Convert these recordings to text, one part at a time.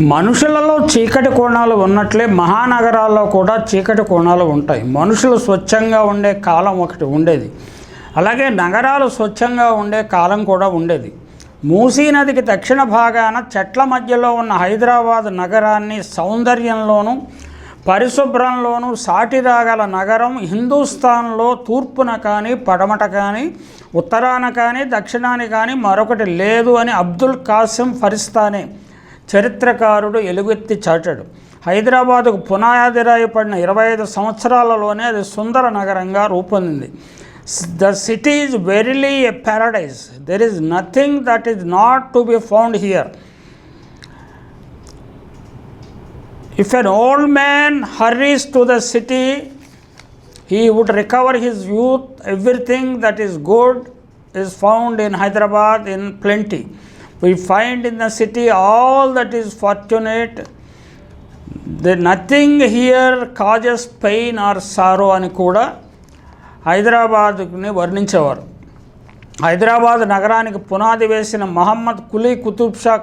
మనుషులలో చీకటి కోణాలు ఉన్నట్లే మహానగరాల్లో కూడా చీకటి కోణాలు ఉంటాయి. మనుషులు స్వచ్ఛంగా ఉండే కాలం ఒకటి ఉండేది. అలాగే నగరాలు స్వచ్ఛంగా ఉండే కాలం కూడా ఉండేది. మూసీ నదికి దక్షిణ భాగాన చెట్ల మధ్యలో ఉన్న హైదరాబాద్ నగరాన్ని సౌందర్యంలోనూ పరిశుభ్రంలోనూ సాటిరాగల నగరం హిందూస్థాన్లో తూర్పున కానీ పడమట కానీ ఉత్తరాన కానీ దక్షిణాన కానీ మరొకటి లేదు అని అబ్దుల్ కాసిం ఫరిస్తానే చరిత్రకారుడు ఎలుగెత్తి చాటాడు. హైదరాబాదుకు పునాది రాయపడిన ఇరవై ఐదు సంవత్సరాలలోనే అది సుందర నగరంగా రూపొందింది. The city is verily a paradise there is nothing that is not to be found here. If an old man hurries to the city he would recover his youth. Everything that is good is found in Hyderabad in plenty. We find in the city all that is fortunate. The nothing here causes pain or sorrow అని కూడా హైదరాబాద్ని వర్ణించేవారు. హైదరాబాద్ నగరానికి పునాది వేసిన మహమ్మద్ కులీ కుతుబ్ షా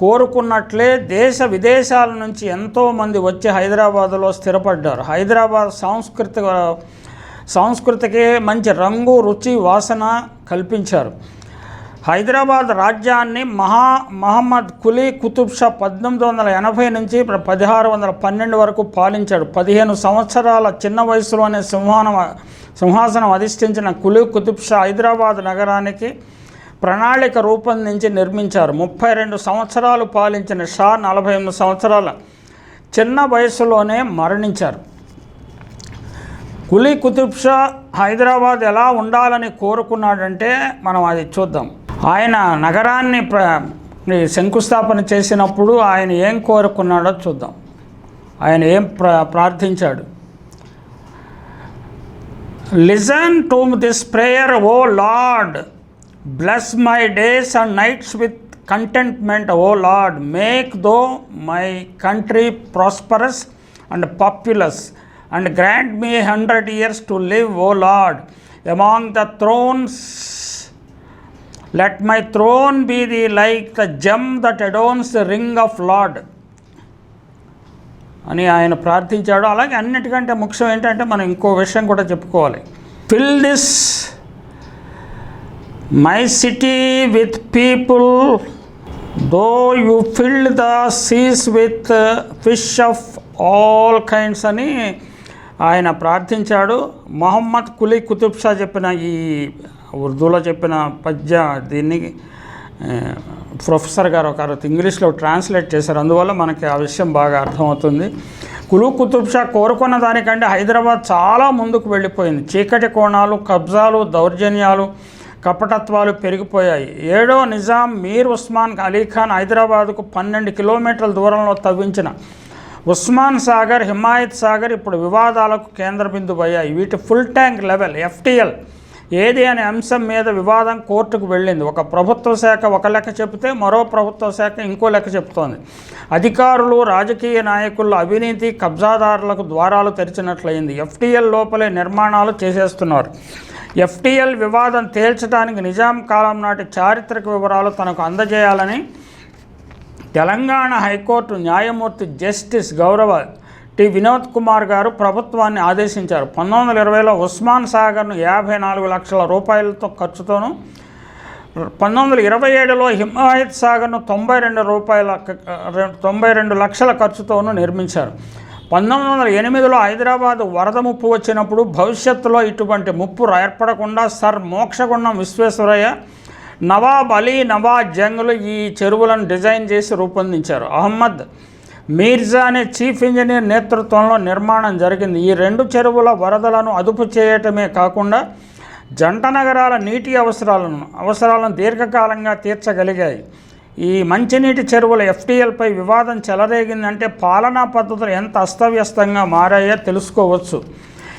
కోరుకున్నట్లే దేశ విదేశాల నుంచి ఎంతోమంది వచ్చి హైదరాబాదులో స్థిరపడ్డారు. హైదరాబాద్ సాంస్కృతిక సంస్కృతికి మంచి రంగు రుచి వాసన కల్పించారు. హైదరాబాద్ రాజ్యాన్ని మహా మహమ్మద్ కులీ కుతుబ్ షా పద్దెనిమిది వందల ఎనభై నుంచి పదహారు వందల పన్నెండు వరకు పాలించాడు. పదిహేను సంవత్సరాల చిన్న వయసులోనే సింహానం సింహాసనం అధిష్ఠించిన కులీ కుతుబ్ షా హైదరాబాద్ నగరానికి ప్రణాళిక రూపొందించి నిర్మించారు. ముప్పై రెండు సంవత్సరాలు పాలించిన షా నలభై ఎనిమిది సంవత్సరాల చిన్న వయసులోనే మరణించారు. కులీ కుతుబ్ షా హైదరాబాద్ ఎలా ఉండాలని కోరుకున్నాడంటే మనం అది చూద్దాం. ఆయన నగరాన్ని ప్ర శంకుస్థాపన చేసినప్పుడు ఆయన ఏం కోరుకున్నాడో చూద్దాం. ఆయన ఏం ప్ర ప్రార్థించాడు? Listen to this prayer O Lord bless my days and nights with contentment O Lord make thou my country prosperous and populous and grant me hundred years to live O Lord among the thrones let my throne be the like the gem that adorns the ring of Lord అని ఆయన ప్రార్థించాడు. అలాగే అన్నిటికంటే ముఖ్యం ఏంటంటే మనం ఇంకో విషయం కూడా చెప్పుకోవాలి. Fill this my city with people though you filled the seas with fish of all kinds అని ఆయన ప్రార్థించాడు. మొహమ్మద్ కులీ కుతుబ్ షా చెప్పిన ఈ ఉర్దూలో చెప్పిన పద్య దీన్ని ప్రొఫెసర్ గారు ఒకరు ఇంగ్లీష్లో ట్రాన్స్లేట్ చేశారు. అందువల్ల మనకి ఆ విషయం బాగా అర్థమవుతుంది. కులు కుతుబ్ షా కోరుకున్న దానికంటే హైదరాబాద్ చాలా ముందుకు వెళ్ళిపోయింది. చీకటి కోణాలు కబ్జాలు దౌర్జన్యాలు కపటత్వాలు పెరిగిపోయాయి. ఏడో నిజాం మీర్ ఉస్మాన్ అలీ ఖాన్ హైదరాబాద్కు పన్నెండు కిలోమీటర్ల దూరంలో తవ్వించిన ఉస్మాన్ సాగర్ హిమాయత్ సాగర్ ఇప్పుడు వివాదాలకు కేంద్ర బిందువు అయ్యాయి వీటి ఫుల్ ట్యాంక్ లెవెల్ ఎఫ్టీఎల్ ఏది అనే అంశం మీద వివాదం కోర్టుకు వెళ్ళింది. ఒక ప్రభుత్వ శాఖ ఒక లెక్క చెబితే మరో ప్రభుత్వ శాఖ ఇంకో లెక్క చెబుతోంది. అధికారులు రాజకీయ నాయకుల అవినీతి కబ్జాదారులకు ద్వారాలు తెరిచినట్లయింది. ఎఫ్టీఎల్ లోపలే నిర్మాణాలు చేసేస్తున్నారు. ఎఫ్టీఎల్ వివాదం తేల్చడానికి నిజాం కాలం నాటి చారిత్రక వివరాలు తనకు అందజేయాలని తెలంగాణ హైకోర్టు న్యాయమూర్తి జస్టిస్ గౌరవ టి. వినోద్ కుమార్ గారు ప్రభుత్వాన్ని ఆదేశించారు. పంతొమ్మిది వందల ఇరవైలో ఉస్మాన్ సాగర్ను యాభై నాలుగు లక్షల రూపాయలతో ఖర్చుతోనూ పంతొమ్మిది వందల ఇరవై ఏడులో హిమాయత్ సాగర్ను తొంభై రెండు రూపాయల తొంభై రెండు లక్షల ఖర్చుతోనూ నిర్మించారు. పంతొమ్మిది వందల ఎనిమిదిలో హైదరాబాద్ వరద ముప్పు వచ్చినప్పుడు భవిష్యత్తులో ఇటువంటి ముప్పు ఏర్పడకుండా సర్ మోక్షగుండం విశ్వేశ్వరయ్య నవాబ్ అలీ నవాజ్ జంగ్లు ఈ చెరువులను డిజైన్ చేసి రూపొందించారు. అహ్మద్ మీర్జా అనే చీఫ్ ఇంజనీర్ నేతృత్వంలో నిర్మాణం జరిగింది. ఈ రెండు చెరువుల వరదలను అదుపు చేయటమే కాకుండా జంట నగరాల నీటి అవసరాలను అవసరాలను దీర్ఘకాలంగా తీర్చగలిగాయి. ఈ మంచినీటి చెరువుల ఎఫ్టీఎల్పై వివాదం చెలరేగిందంటే పాలనా పద్ధతులు ఎంత అస్తవ్యస్తంగా మారాయో తెలుసుకోవచ్చు.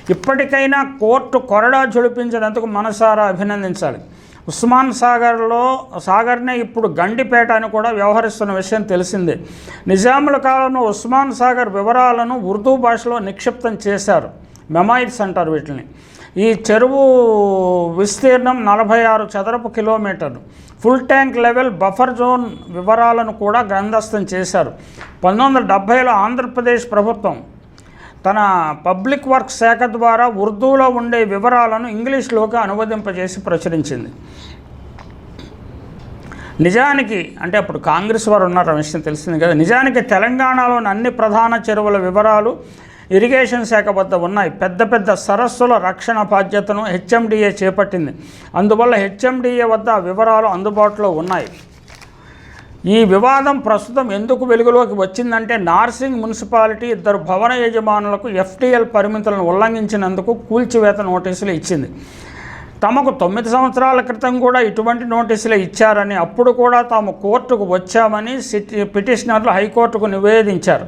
ఇప్పటికైనా కోర్టు కొరడా జుడిపించినందుకు మనసారా అభినందించాలి. ఉస్మాన్ సాగర్లో సాగర్నే ఇప్పుడు గండిపేట అని కూడా వ్యవహరిస్తున్న విషయం తెలిసిందే. నిజాముల కాలంలో ఉస్మాన్ సాగర్ వివరాలను ఉర్దూ భాషలో నిక్షిప్తం చేశారు. మెమాయిడ్స్ అంటారు వీటిని. ఈ చెరువు విస్తీర్ణం నలభై ఆరు చదరపు కిలోమీటర్లు. Full tank level buffer zone వివరాలను కూడా గ్రంథస్థం చేశారు. పంతొమ్మిది వందల డెబ్భైలో ఆంధ్రప్రదేశ్ ప్రభుత్వం తన పబ్లిక్ వర్క్ శాఖ ద్వారా ఉర్దూలో ఉండే వివరాలను ఇంగ్లీష్లోకి అనువదింపజేసి ప్రచురించింది. నిజానికి అంటే అప్పుడు కాంగ్రెస్ వారు ఉన్నారు విషయం తెలిసింది కదా. నిజానికి తెలంగాణలోని అన్ని ప్రధాన చెరువుల వివరాలు ఇరిగేషన్ శాఖ వద్ద ఉన్నాయి. పెద్ద పెద్ద సరస్సుల రక్షణ బాధ్యతను హెచ్ఎండిఏ చేపట్టింది. అందువల్ల హెచ్ఎండిఏ వద్ద వివరాలు అందుబాటులో ఉన్నాయి. ఈ వివాదం ప్రస్తుతం ఎందుకు వెలుగులోకి వచ్చిందంటే నార్సింగ్ మున్సిపాలిటీ ఇద్దరు భవన యజమానులకు ఎఫ్టీఎల్ పరిమితులను ఉల్లంఘించినందుకు కూల్చివేత నోటీసులు ఇచ్చింది. తమకు తొమ్మిది సంవత్సరాల క్రితం కూడా ఇటువంటి నోటీసులు ఇచ్చారని అప్పుడు కూడా తాము కోర్టుకు వచ్చామని సిటీ పిటిషనర్లు హైకోర్టుకు నివేదించారు.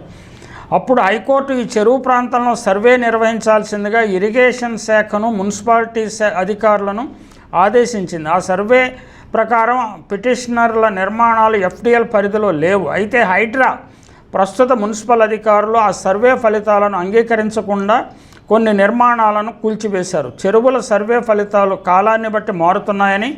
అప్పుడు హైకోర్టు ఈ చెరువు ప్రాంతంలో సర్వే నిర్వహించాల్సిందిగా ఇరిగేషన్ శాఖను మున్సిపాలిటీ శా అధికారులను ఆదేశించింది. ఆ సర్వే ప్రకారం పిటిషనర్ల నిర్మాణాలు ఎఫ్డిఎల్ పరిధిలో లేవు. అయితే హైడ్రా ప్రస్తుత మున్సిపల్ అధికారులు ఆ సర్వే ఫలితాలను అంగీకరించకుండా కొన్ని నిర్మాణాలను కూల్చివేశారు. చెరువుల సర్వే ఫలితాలు కాలాన్ని బట్టి మారుతున్నాయని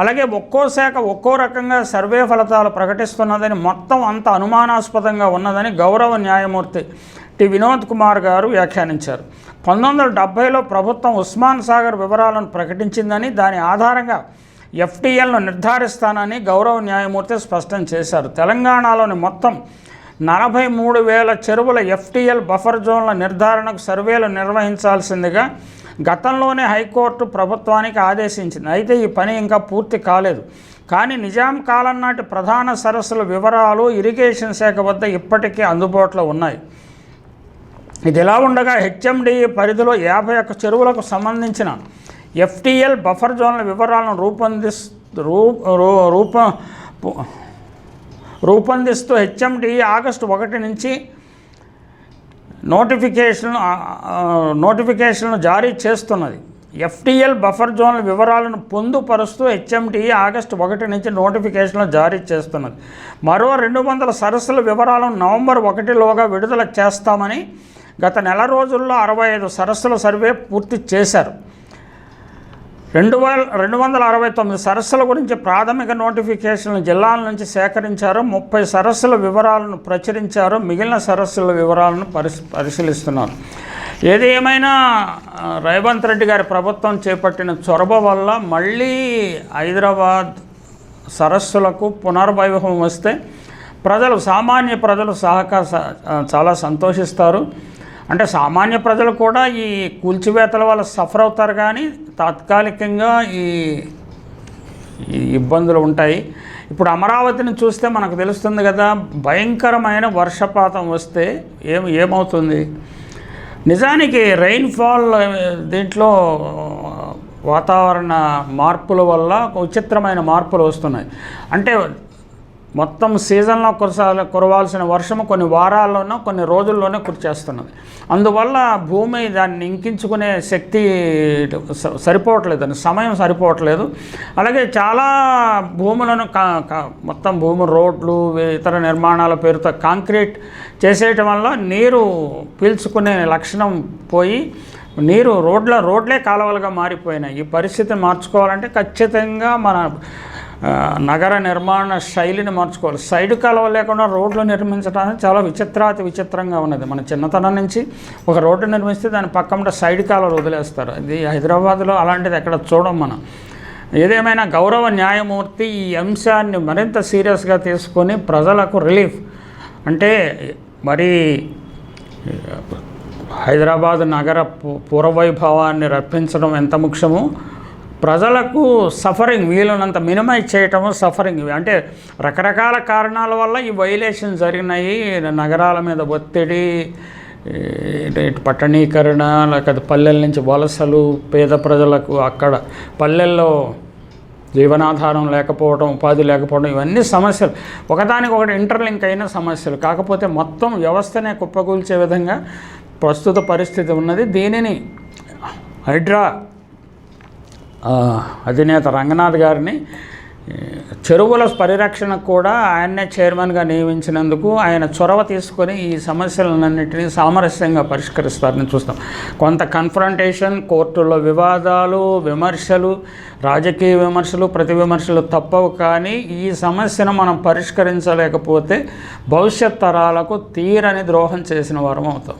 అలాగే ఒక్కో శాఖ ఒక్కో రకంగా సర్వే ఫలితాలు ప్రకటిస్తున్నదని మొత్తం అంత అనుమానాస్పదంగా ఉన్నదని గౌరవ న్యాయమూర్తి టి. వినోద్ కుమార్ గారు వ్యాఖ్యానించారు. పంతొమ్మిది వందల డెబ్భైలో ప్రభుత్వం ఉస్మాన్ సాగర్ వివరాలను ప్రకటించిందని దాని ఆధారంగా ఎఫ్టీఎల్ను నిర్ధారిస్తానని గౌరవ న్యాయమూర్తి స్పష్టం చేశారు. తెలంగాణలోని మొత్తం నలభై మూడు వేల చెరువుల ఎఫ్టీఎల్ బఫర్ జోన్ల నిర్ధారణకు సర్వేలు నిర్వహించాల్సిందిగా గతంలోనే హైకోర్టు ప్రభుత్వానికి ఆదేశించింది. అయితే ఈ పని ఇంకా పూర్తి కాలేదు. కానీ నిజాం కాలం నాటి ప్రధాన సరస్సుల వివరాలు ఇరిగేషన్ శాఖ వద్ద ఇప్పటికీ అందుబాటులో ఉన్నాయి. ఇది ఎలా ఉండగా హెచ్ఎండిఈ పరిధిలో యాభై ఒక్క చెరువులకు సంబంధించిన ఎఫ్టీఎల్ బఫర్ జోన్ల వివరాలను రూపొందిస్ రూ రూ- రూప రూపొందిస్తూ హెచ్ఎండి ఆగస్టు ఒకటి నుంచి నోటిఫికేషన్ నోటిఫికేషన్ను జారీ చేస్తున్నది. ఎఫ్టీఎల్ బఫర్ జోన్ల వివరాలను పొందుపరుస్తూ హెచ్ఎంటీఈ ఆగస్టు ఒకటి నుంచి నోటిఫికేషన్లు జారీ చేస్తున్నది. మరో రెండు వందల సరస్సుల వివరాలను నవంబర్ ఒకటిలోగా విడుదల చేస్తామని గత నెల రోజుల్లో అరవై ఐదు సరస్సుల సర్వే పూర్తి చేశారు. రెండు వేల రెండు వందల అరవై తొమ్మిది సరస్సుల గురించి ప్రాథమిక నోటిఫికేషన్లు జిల్లాల నుంచి సేకరించారు. ముప్పై సరస్సుల వివరాలను ప్రచురించారు. మిగిలిన సరస్సుల వివరాలను పరిశీ పరిశీలిస్తున్నారు. ఏది ఏమైనా రేవంత్ రెడ్డి గారి ప్రభుత్వం చేపట్టిన చొరబ వల్ల మళ్ళీ హైదరాబాద్ సరస్సులకు పునర్వైభవం వస్తే ప్రజలు సామాన్య ప్రజలు సహకార స- చాలా సంతోషిస్తారు. అంటే సామాన్య ప్రజలు కూడా ఈ కూల్చివేతల వల్ల సఫర్ అవుతారు కానీ తాత్కాలికంగా ఈ ఇబ్బందులు ఉంటాయి. ఇప్పుడు అమరావతిని చూస్తే మనకు తెలుస్తుంది కదా భయంకరమైన వర్షపాతం వస్తే ఏం ఏమవుతుంది? నిజానికి రెయిన్ఫాల్ దీంట్లో వాతావరణ మార్పుల వల్ల విచిత్రమైన మార్పులు వస్తున్నాయి. అంటే మొత్తం సీజన్లో కురసాల కురవాల్సిన వర్షము కొన్ని వారాల్లోనో కొన్ని రోజుల్లోనే కురిచేస్తున్నది అందువల్ల భూమి దాన్ని ఇంకించుకునే శక్తి స- సరిపోవట్లేదు దాని సమయం సరిపోవట్లేదు. అలాగే చాలా భూములను కా మొత్తం భూమి రోడ్లు ఇతర నిర్మాణాల పేరుతో కాంక్రీట్ చేసేయటం వల్ల నీరు పీల్చుకునే లక్షణం పోయి నీరు రోడ్ల రోడ్లే కాలువలుగా మారిపోయినాయి. ఈ పరిస్థితిని మార్చుకోవాలంటే ఖచ్చితంగా మన నగర నిర్మాణ శైలిని మార్చుకోవాలి. సైడ్ కాలువ లేకుండా రోడ్లు నిర్మించడానికి చాలా విచిత్రాతి విచిత్రంగా ఉన్నది. మన చిన్నతనం నుంచి ఒక రోడ్డు నిర్మిస్తే దాని పక్కన సైడ్ కాలువలు వదిలేస్తారు. ఇది హైదరాబాద్లో అలాంటిది ఎక్కడ చూడం మనం. ఏదేమైనా గౌరవ న్యాయమూర్తి ఈ అంశాన్ని మరింత సీరియస్గా తీసుకొని ప్రజలకు రిలీఫ్. అంటే మరి హైదరాబాద్ నగర పూర్వవైభవాన్ని రప్పించడం ఎంత ముఖ్యమో ప్రజలకు సఫరింగ్ వీలునంత మినిమైజ్ చేయటము సఫరింగ్ అంటే రకరకాల కారణాల వల్ల ఈ వైలేషన్ జరిగినాయి. నగరాల మీద ఒత్తిడి ఇటు పట్టణీకరణ లేకపోతే పల్లెల నుంచి వలసలు పేద ప్రజలకు అక్కడ పల్లెల్లో జీవనాధారం లేకపోవడం ఉపాధి లేకపోవడం ఇవన్నీ సమస్యలు. ఒకదానికి ఒకటి ఇంటర్లింక్ అయిన సమస్యలు. కాకపోతే మొత్తం వ్యవస్థనే కుప్పకూల్చే విధంగా ప్రస్తుత పరిస్థితి ఉన్నది. దీనిని హైడ్రా అధినేత రంగనాథ్ గారిని చెరువుల పరిరక్షణకు కూడా ఆయన్నే చైర్మన్గా నియమించినందుకు ఆయన చొరవ తీసుకొని ఈ సమస్యలన్నింటినీ సామరస్యంగా పరిష్కరిస్తారని చూస్తాం. కొంత కన్ఫ్రంటేషన్ కోర్టుల్లో వివాదాలు విమర్శలు రాజకీయ విమర్శలు ప్రతి విమర్శలు తప్పవు కానీ ఈ సమస్యను మనం పరిష్కరించలేకపోతే భవిష్యత్ తరాలకు తీరని ద్రోహం చేసిన వారం అవుతాం.